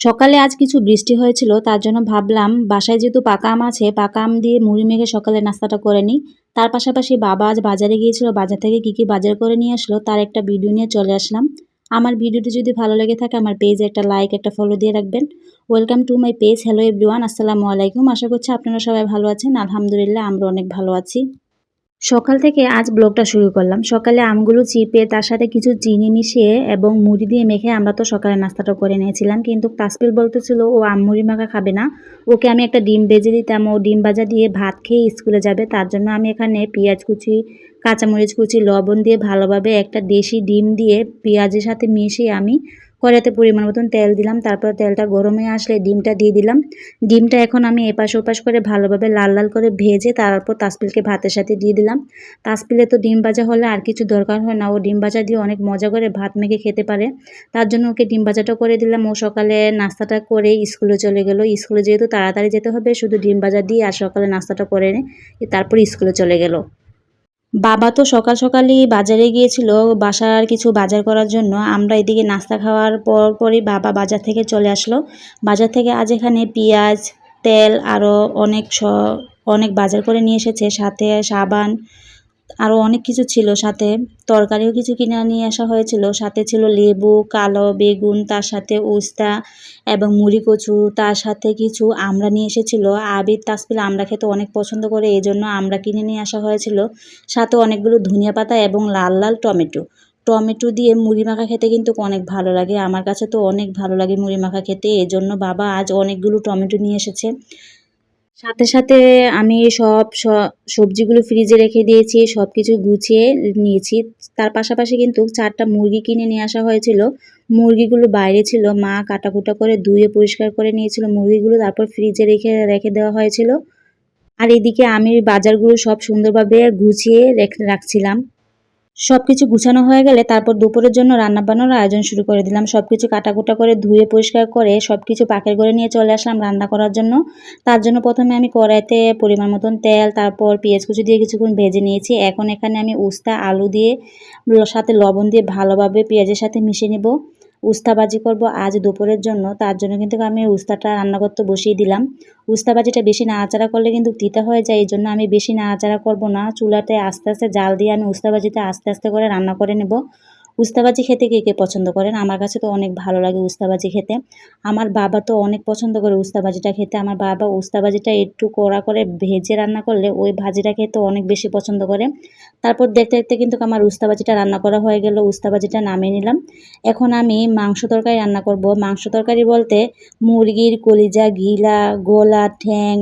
সকালে আজ কিছু বৃষ্টি হয়েছিল, তার জন্য ভাবলাম, বাসায় যেহেতু পাকা আম আছে পাকা আম দিয়ে মুড়ি মেখে সকালে নাস্তাটা করে নিই। তার পাশাপাশি বাবা আজ বাজারে গিয়েছিল, বাজার থেকে কি কি বাজার করে নিয়ে আসলো তার একটা ভিডিও নিয়ে চলে আসলাম। আমার ভিডিওটি যদি ভালো লেগে থাকে, আমার পেজে একটা লাইক একটা ফলো দিয়ে রাখবেন। Welcome to my page hello everyone আসসালামু আলাইকুম। আশা করছি আপনারা সবাই ভালো আছেন। আলহামদুলিল্লাহ, আমরা অনেক ভালো আছি। সকাল থেকে আজ ব্লগটা শুরু করলাম। সকালে আমগুলো চিপে, তার সাথে কিছু চিনি মিশিয়ে এবং মুড়ি দিয়ে মেখে আমরা তো সকালে নাস্তাটা করে নিয়েছিলাম কিন্তু তাসপিল বলতেছিল, ও আম মুড়ি মাখা খাবে না। ওকে আমি একটা ডিম বেজে দিতাম। ও ডিম ভাজা দিয়ে ভাত খেয়ে স্কুলে যাবে। তার জন্য আমি এখানে পেঁয়াজ কুচি, কাঁচামরিচ কুচি, লবণ দিয়ে ভালোভাবে একটা দেশি ডিম দিয়ে পেঁয়াজের সাথে মিশিয়ে আমি কড়াইতে পরিমাণ মতন তেল দিলাম, তারপর তেলটা গরম আসলে ডিমটা দিয়ে দিলাম। ডিমটা এখন আমি এপাশ ওপাশ করে ভালোভাবে লাল লাল করে ভেজে তারপর তাসপিলকে ভাতের সাথে দিয়ে দিলাম। তাসপিলে তো ডিম ভাজা হলে আর কিছু দরকার হয় না, ও ডিম ভাজা দিয়ে অনেক মজা করে ভাত মেখে খেতে পারে। তার জন্য ওকে ডিম ভাজাটা করে দিলাম। ও সকালে নাস্তাটা করে স্কুলে চলে গেল। স্কুলে যেহেতু তাড়াতাড়ি যেতে হবে, শুধু ডিম ভাজা দিয়ে আর সকালে নাস্তাটা করে নে, তারপর স্কুলে চলে গেল। বাবা তো সকাল সকালই বাজারে গিয়েছিল বাসার কিছু বাজার করার জন্য। আমরা এদিকে নাস্তা খাওয়ার পর পরই বাবা বাজার থেকে চলে আসলো। বাজার থেকে আজ এখানে পেঁয়াজ, তেল আরও অনেক স অনেক বাজার করে নিয়ে এসেছে। সাথে সাবান আরও অনেক কিছু ছিল, সাথে তরকারিও কিছু কিনে নিয়ে আসা হয়েছিল, সাথে ছিল লেবু, কালো, বেগুন, তার সাথে উস্তা এবং মুড়ি কচু, তার সাথে কিছু আমরা নিয়ে এসেছিল, আবির তাসপিল আমরা খেতে অনেক পছন্দ করে এই জন্য আমরা কিনে নিয়ে আসা হয়েছিল, সাথে অনেকগুলো ধনিয়া পাতা এবং লাল লাল টমেটো। টমেটো দিয়ে মুড়ি মাখা খেতে কিন্তু অনেক ভালো লাগে, আমার কাছে তো অনেক ভালো লাগে মুড়ি মাখা খেতে, এজন্য বাবা আজ অনেকগুলো টমেটো নিয়ে এসেছে। সাথে সাথে আমি সব সবজিগুলো ফ্রিজে রেখে দিয়েছি সব কিছু গুছিয়ে নিয়েছি। তার পাশাপাশি কিন্তু চারটা মুরগি কিনে নিয়ে আসা হয়েছিল। মুরগিগুলো বাইরে ছিল, মা কাটাকুটা করে ধুয়ে পরিষ্কার করে নিয়েছিল মুরগিগুলো, তারপর ফ্রিজে রেখে রেখে দেওয়া হয়েছিল। আর এদিকে আমি বাজারগুলো সব সুন্দরভাবে গুছিয়ে রাখছিলাম। সব কিছু গুছানো হয়ে গেলে তারপর দুপুরের জন্য রান্না বান্নার আয়োজন শুরু করে দিলাম। সব কিছু কাটাকুটা করে ধুয়ে পরিষ্কার করে সব কিছু পাকের করে নিয়ে চলে আসলাম রান্না করার জন্য। তার জন্য প্রথমে আমি কড়াইতে পরিমাণ মতন তেল, তারপর পেঁয়াজ কুচি দিয়ে কিছুক্ষণ ভেজে নিয়েছি। এখন এখানে আমি উস্তা আলু দিয়ে সাথে লবণ দিয়ে ভালোভাবে পেঁয়াজের সাথে মিশিয়ে নেব। উস্তা ভাজি করব আজ দুপুরের জন্য, তার জন্য কিন্তু আমি উস্তাটা রান্না করতে বসিয়ে দিলাম। উস্তাবাজিটা বেশি নাড়াচাড়া করলে কিন্তু তিতা হয়ে যায় এই জন্য আমি বেশি নাড়াচাড়া করব না। চুলাতে আস্তে আস্তে জাল দিয়ে আমি উস্তা ভাজিটা আস্তে আস্তে করে রান্না করে নেব। উস্তাবাজি খেতে কে কে পছন্দ করেন? আমার কাছে তো অনেক ভালো লাগে উস্তাবাজি খেতে। আমার বাবা তো অনেক পছন্দ করে উস্তাবাজিটা খেতে। আমার বাবা উস্তাবাজিটা একটু কড়া করে ভেজে রান্না করলে ওই ভাজিটা খেতে অনেক বেশি পছন্দ করে। তারপর দেখতে দেখতে কিন্তু আমার উস্তাবাজিটা রান্না করা হয়ে গেল, উস্তাবাজিটা নামিয়ে নিলাম। এখন আমি মাংস তরকারি রান্না করব। মাংস তরকারি বলতে মুরগির কলিজা ঘিলা গোলা, ঠ্যাং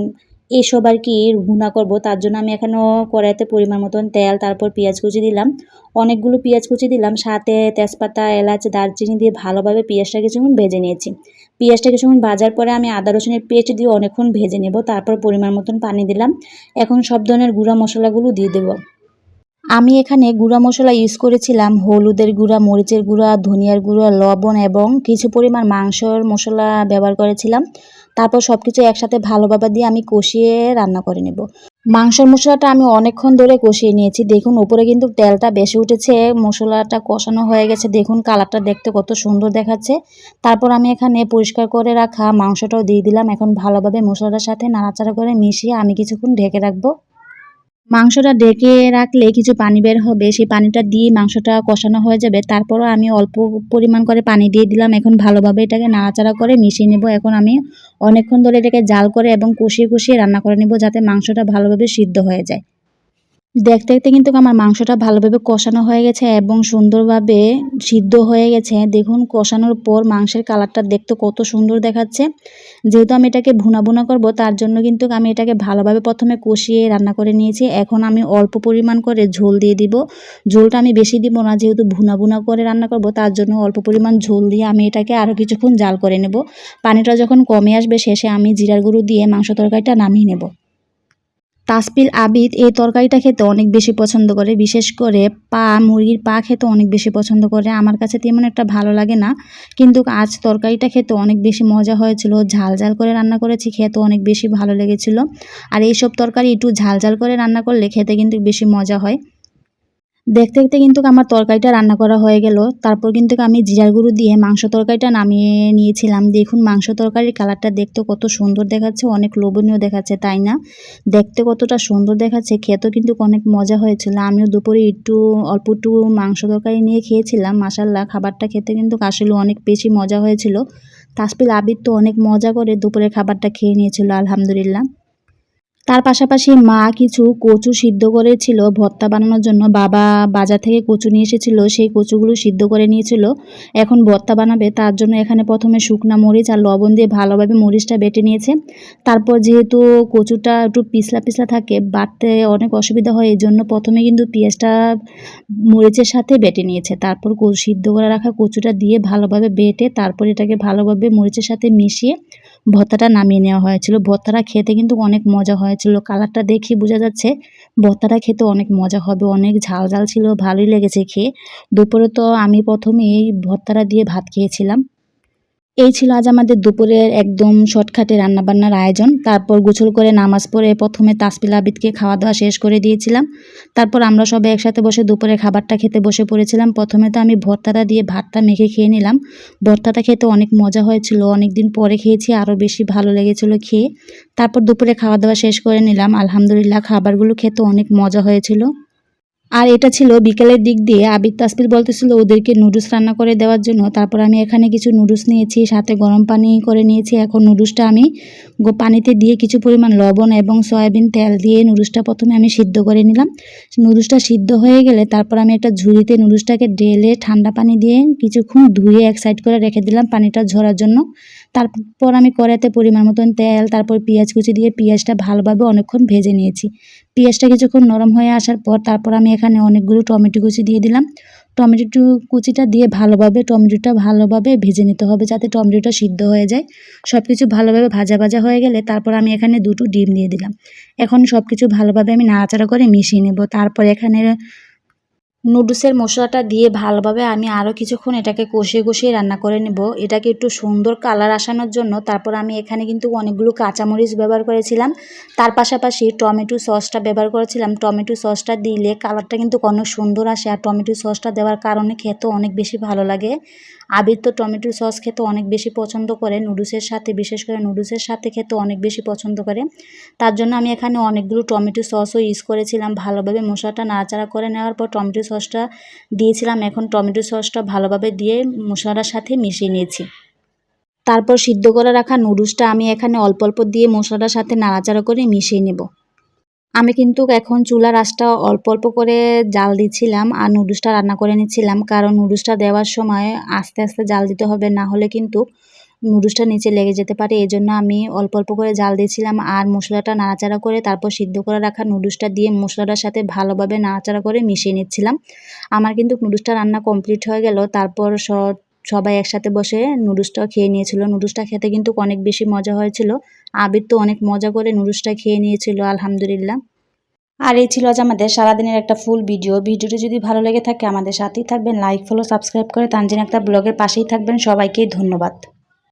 এসব আর কি ভুনা করব, তার জন্য আমি এখানে কড়াইতে পরিমাণ মতন তেল, তারপর পেঁয়াজ কুচি দিলাম। অনেকগুলো পেঁয়াজ কুচি দিলাম, সাথে তেজপাতা, এলাচ, দারচিনি দিয়ে ভালোভাবে পেঁয়াজটা কিছুক্ষণ ভেজে নিয়েছি। পেঁয়াজটা কিছুক্ষণ ভাজার পরে আমি আদা, রসুনের পেস্ট দিয়ে অনেকক্ষণ ভেজে নেব, তারপর পরিমাণ মতন পানি দিলাম। এখন সব ধরনের গুঁড়া মশলাগুলো দিয়ে দেবো। আমি এখানে গুঁড়া মশলা ইউজ করেছিলাম, হলুদের গুঁড়া, মরিচের গুঁড়া, ধনিয়ার গুঁড়া, লবণ এবং কিছু পরিমাণ মাংসর মশলা ব্যবহার করেছিলাম। তারপর সব কিছু একসাথে ভালোভাবে দিয়ে আমি কষিয়ে রান্না করে নেব। মাংসের মশলাটা আমি অনেকক্ষণ ধরে কষিয়ে নিয়েছি। দেখুন, উপরে কিন্তু তেলটা বেশি উঠেছে, মশলাটা কষানো হয়ে গেছে। দেখুন, কালারটা দেখতে কত সুন্দর দেখাচ্ছে। তারপর আমি এখানে পরিষ্কার করে রাখা মাংসটাও দিয়ে দিলাম। এখন ভালোভাবে মশলাটার সাথে নাড়াচাড়া করে মিশিয়ে আমি কিছুক্ষণ ঢেকে রাখব। মাংসটা ডেকে রাখলে কিছু পানি বের হবে, সেই পানিটা দিয়ে মাংসটা কষানো হয়ে যাবে। তারপরও আমি অল্প পরিমাণ করে পানি দিয়ে দিলাম। এখন ভালোভাবে এটাকে নাড়াচাড়া করে মিশিয়ে নেব। এখন আমি অনেকক্ষণ ধরে এটাকে জাল করে এবং কষিয়ে কষিয়ে রান্না করে নেব যাতে মাংসটা ভালোভাবে সিদ্ধ হয়ে যায়। দেখতে দেখতে কিন্তু আমার মাংসটা ভালোভাবে কষানো হয়ে গেছে এবং সুন্দরভাবে সিদ্ধ হয়ে গেছে। দেখুন, কষানোর পর মাংসের কালারটা দেখতে কত সুন্দর দেখাচ্ছে। যেহেতু আমি এটাকে ভুনা ভুনা করব, তার জন্য কিন্তু আমি এটাকে ভালোভাবে প্রথমে কষিয়ে রান্না করে নিয়েছি। এখন আমি অল্প পরিমাণ করে ঝোল দিয়ে দিব। ঝোলটা আমি বেশি দিব না, যেহেতু ভুনা ভুনা করে রান্না করব, তার জন্য অল্প পরিমাণ ঝোল দিয়ে আমি এটাকে আরও কিছুক্ষণ জাল করে নেব। পানিটা যখন কমে আসবে, শেষে আমি জিরার গুঁড়ো দিয়ে মাংস তরকারিটা নামিয়ে নেব। তাসপিল আবিদ এই তরকারিটা খেতে অনেক বেশি পছন্দ করে, বিশেষ করে পা মুরগির পা খেতে অনেক বেশি পছন্দ করে। আমার কাছে তেমন একটা ভালো লাগে না, কিন্তু আজ তরকারিটা খেতে অনেক বেশি মজা হয়েছিল। ঝাল ঝাল করে রান্না করেছি, খেতে অনেক বেশি ভালো লেগেছিল। আর এইসব তরকারি একটু ঝাল ঝাল করে রান্না করলে খেতে কিন্তু বেশি মজা হয়। দেখতে দেখতে কিন্তু আমার তরকারিটা রান্না করা হয়ে গেল। তারপর কিন্তু আমি জিরার গুঁড়ো দিয়ে মাংস তরকারিটা নামিয়ে নিয়েছিলাম। দেখুন, মাংস তরকারির কালারটা দেখতে কত সুন্দর দেখাচ্ছে, অনেক লোভনীয় দেখাচ্ছে, তাই না? দেখতে কতটা সুন্দর দেখাচ্ছে, খেতেও কিন্তু অনেক মজা হয়েছিল। আমিও দুপুরে একটু, অল্প একটু মাংস তরকারি নিয়ে খেয়েছিলাম মাসাল্লাহ খাবারটা খেতে কিন্তু আসলে অনেক বেশি মজা হয়েছিল। তাসপিল আবির তো অনেক মজা করে দুপুরে খাবারটা খেয়ে নিয়েছিল, আলহামদুলিল্লাহ। তার পাশাপাশি মা কিছু কচু সিদ্ধ করেছিল, ভর্তা বানানোর জন্য। বাবা বাজার থেকে কচু নিয়ে এসেছিল, সেই কচুগুলো সিদ্ধ করে নিয়েছিল। এখন ভর্তা বানাবে, তার জন্য এখানে প্রথমে শুকনা মরিচ আর লবণ দিয়ে ভালোভাবে মরিচটা বেটে নিয়েছে। তারপর যেহেতু কচুটা একটু পিছলা পিছলা থাকে বাটতে অনেক অসুবিধা হয় এই জন্য প্রথমে কিন্তু পেঁয়াজটা মরিচের সাথে বেটে নিয়েছে। তারপর সিদ্ধ করে রাখা কচুটা দিয়ে ভালোভাবে বেটে, তারপর এটাকে ভালোভাবে মরিচের সাথে মিশিয়ে ভর্তাটা নামিয়ে নেওয়া হয়েছিল। ভর্তাটা খেতে কিন্তু অনেক মজা হয়েছিল। কালারটা দেখে বোঝা যাচ্ছে ভর্তাটা খেতে অনেক মজা হবে, অনেক ঝাল ঝাল ছিল, ভালোই লেগেছে খেয়ে। দুপুরে তো আমি প্রথমে এই ভর্তাটা দিয়ে ভাত খেয়েছিলাম। এই ছিল আজ আমাদের দুপুরের একদম শর্টকাটে রান্নাবান্নার আয়োজন। তারপর গোছল করে নামাজ পড়ে প্রথমে তাসপিল আবিদকে খাওয়া দাওয়া শেষ করে দিয়েছিলাম। তারপর আমরা সবাই একসাথে বসে দুপুরে খাবারটা খেতে বসে পড়েছিলাম। প্রথমে তো আমি ভর্তাটা দিয়ে ভাতটা মেখে খেয়ে নিলাম। ভর্তাটা খেতে অনেক মজা হয়েছিল অনেক দিন পরে খেয়েছি, আরও বেশি ভালো লেগেছিল খেয়ে। তারপর দুপুরে খাওয়া দাওয়া শেষ করে নিলাম। আলহামদুলিল্লাহ, খাবারগুলো খেতে অনেক মজা হয়েছিল। আর এটা ছিল বিকেলের দিক দিয়ে। আবির তাসবির বলতেছিল, ওদেরকে নুডলস রান্না করে দেওয়ার জন্য। তারপর আমি এখানে কিছু নুডলস নিয়েছি, সাথে গরম পানি করে নিয়েছি। এখন নুডলসটা আমি পানিতে দিয়ে কিছু পরিমাণ লবণ এবং সয়াবিন তেল দিয়ে নুডলসটা প্রথমে আমি সিদ্ধ করে নিলাম। নুডলসটা সিদ্ধ হয়ে গেলে তারপর আমি একটা ঝুড়িতে নুডলসটাকে ঢেলে ঠান্ডা পানি দিয়ে কিছুক্ষণ ধুয়ে এক সাইড করে রেখে দিলাম পানিটা ঝরার জন্য। তারপর আমি কড়াতে পরিমাণ মতন তেল, তারপর পেঁয়াজ কুচি দিয়ে পেঁয়াজটা ভালোভাবে অনেকক্ষণ ভেজে নিয়েছি। পেঁয়াজটা কিছুক্ষণ নরম হয়ে আসার পর তারপর আমি এখানে অনেকগুলো টমেটো কুচি দিয়ে দিলাম। টমেটো কুচিটা দিয়ে ভালোভাবে, টমেটোটা ভালোভাবে ভেজে নিতে হবে যাতে টমেটোটা সিদ্ধ হয়ে যায়। সব কিছু ভালোভাবে ভাজা ভাজা হয়ে গেলে তারপর আমি এখানে দুটো ডিম দিয়ে দিলাম। এখন সব কিছু ভালোভাবে আমি নাড়াচাড়া করে মিশিয়ে নেব। তারপর এখানে নুডলসের মশলাটা দিয়ে ভালোভাবে আমি আরও কিছুক্ষণ এটাকে কষিয়ে কষিয়ে রান্না করে নেব। এটাকে একটু সুন্দর কালার আসানোর জন্য তারপর আমি এখানে কিন্তু অনেকগুলো কাঁচামরিচ ব্যবহার করেছিলাম। তার পাশাপাশি টমেটো সসটা ব্যবহার করেছিলাম। টমেটো সসটা দিলে কালারটা কিন্তু অনেক সুন্দর আসে আর টমেটো সসটা দেওয়ার কারণে খেতে অনেক বেশি ভালো লাগে। আবির তো টমেটো সস খেতে অনেক বেশি পছন্দ করে। নুডলসের সাথে, বিশেষ করে নুডলসের সাথে খেতে অনেক বেশি পছন্দ করে। তার জন্য আমি এখানে অনেকগুলো টমেটো সসও ইউজ করেছিলাম। ভালোভাবে মশলাটা নাড়াচাড়া করে নেওয়ার পর টমেটো সসটা দিয়েছিলাম, এখন টমেটো সসটা ভালোভাবে দিয়ে মশলাটার সাথে মিশিয়ে নিয়েছি। তারপর সিদ্ধ করে রাখা নুডলসটা আমি এখানে অল্প অল্প দিয়ে মশলাটার সাথে নাড়াচাড়া করে মিশিয়ে নেব। আমি কিন্তু এখন চুলার আঁচটা অল্প অল্প করে জাল দিচ্ছিলাম আর নুডলসটা রান্না করে নিচ্ছিলাম, কারণ নুডলসটা দেওয়ার সময় আস্তে আস্তে জাল দিতে হবে, না হলে কিন্তু নুডলসটা নিচে লেগে যেতে পারে। এই জন্য আমি অল্প অল্প করে জাল দিয়েছিলাম আর মশলাটা নাড়াচাড়া করে তারপর সিদ্ধ করে রাখা নুডলসটা দিয়ে মশলাটার সাথে ভালোভাবে নাড়াচাড়া করে মিশিয়ে নিচ্ছিলাম। আমার কিন্তু নুডলসটা রান্না কমপ্লিট হয়ে গেল। তারপর সব সবাই একসাথে বসে নুডলসটাও খেয়ে নিয়েছিল। নুডলসটা খেতে কিন্তু অনেক বেশি মজা হয়েছিল। আবির তো অনেক মজা করে নুডলসটা খেয়ে নিয়েছিল, আলহামদুলিল্লাহ। আর এই ছিল আজ আমাদের সারাদিনের একটা ফুল ভিডিও। ভিডিওটি যদি ভালো লেগে থাকে আমাদের সাথেই থাকবেন। লাইক, ফলো, সাবস্ক্রাইব করে তানজিন একটা ব্লগের পাশেই থাকবেন। সবাইকে ধন্যবাদ।